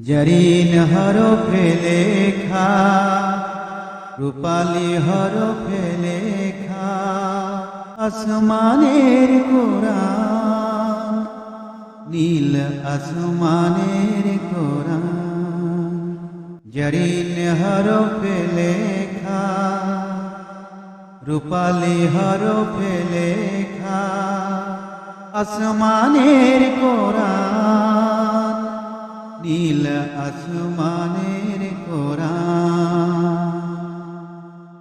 জরিন হরফে লেখা রূপালি হরফে লেখা আসমানের কোরআন নীল আসমানের কোরআন জরিন হরফে লেখা রূপালি হরফে লেখা আসমানের কোরআন আসমানের কোরআন।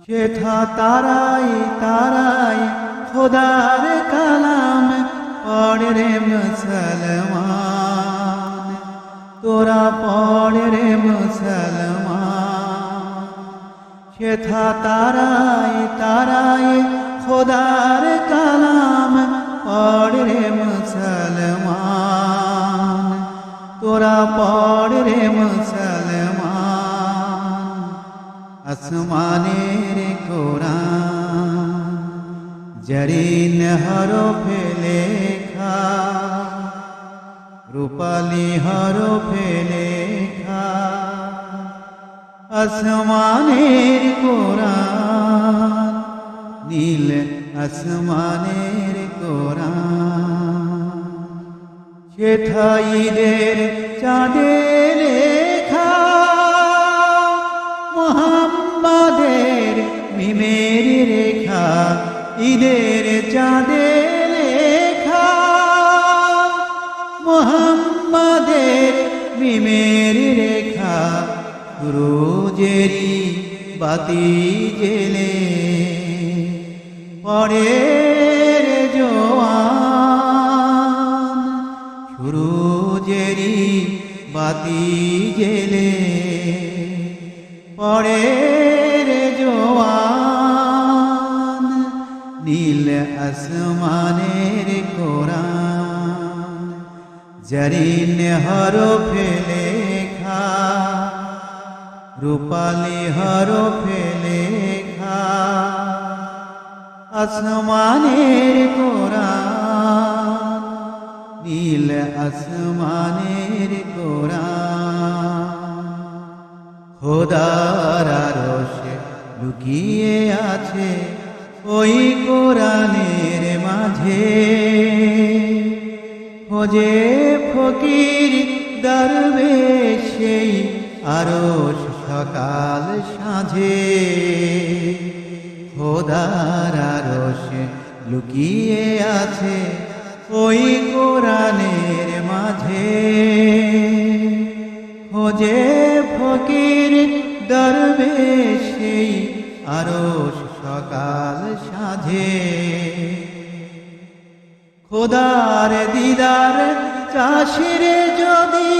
শেঠা তারাই তারাই খোদার কালাম, পড় রে মুসলমান। তোরা পড় রে মুসলমান। শেঠা তারাই তারাই খোদার কালাম, পড় রে মুসলমান। তোরা পড় রে মুসলমান, আসমানের কোরআন, জরিন হরফে লেখা, রূপালি হরফে লেখা, আসমানের কোরআন, নীল আসমানের কোরআন। সেঠাইদের চাঁদে লেখা, মোহাম্মদের মিমের রেখা, ঈদের চাঁদে লেখা, মোহাম্মদের মিমের রেখা রোজেরি বাতি জেলে পরের বাতি জেলে পরের জোয়ান, নীল আসমানের কোরআন, জরিন হরফে লেখা, রূপালি হরফে লেখা, আসমানের কোরআন, নীল আসমানের লুকিয়ে আছে ওই কোরআনের মাঝে। খোঁজে ফকির দরবেশ সেই আরশ সকাল সাঁঝে। খোদার আরশ লুকিয়ে আছে ওই কোরআনের মাঝে। খোঁজে ফকির দরবেশ সেই আরশ সকাল সাঁঝে। খোদার দিদার চাষির যদি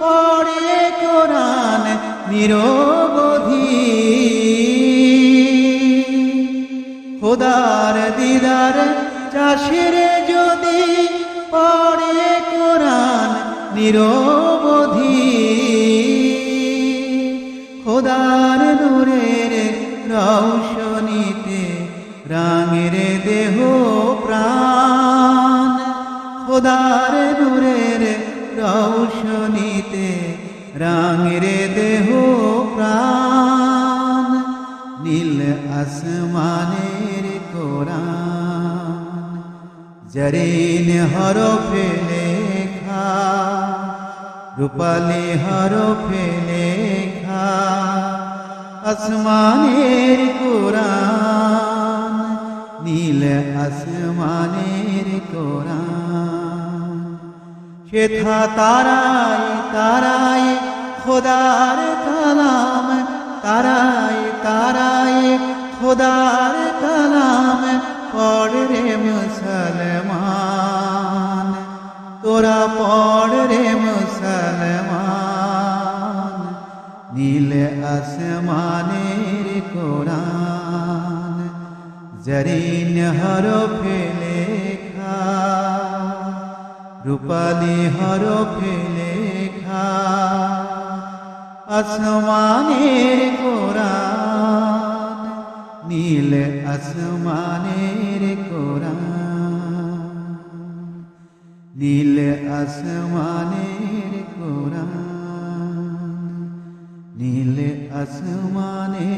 পড়ে কোরআন নিরবধি। খোদার দিদার চাষির যদি পড়ে কোরআন নিরবধি। খোদার নূরের রৌশনীতে রাঙের দেহ প্রাণ। খোদার নূরের রৌশনীতে রাঙের দেহ প্রাণ। নীল আসমানের কোরআন, জরিন হরফে লেখা, রূপালি হরফে লেখা। আসমানের কোরআন, নীল আসমানের কোরআন। শেথা তারাই তারাই খোদার কালাম তারাই তারাই খোদার কালাম, পড় রে মুসলমান। তোরা পড় রে মুসলমান নীল আসমানের কোরআন, জরিন হরফে লেখা, রূপালি হরফে লেখা, আসমানের কোরআন, নীল আসমানের কোরআন, নীল আসমানের কোরআন। नीले आसमाने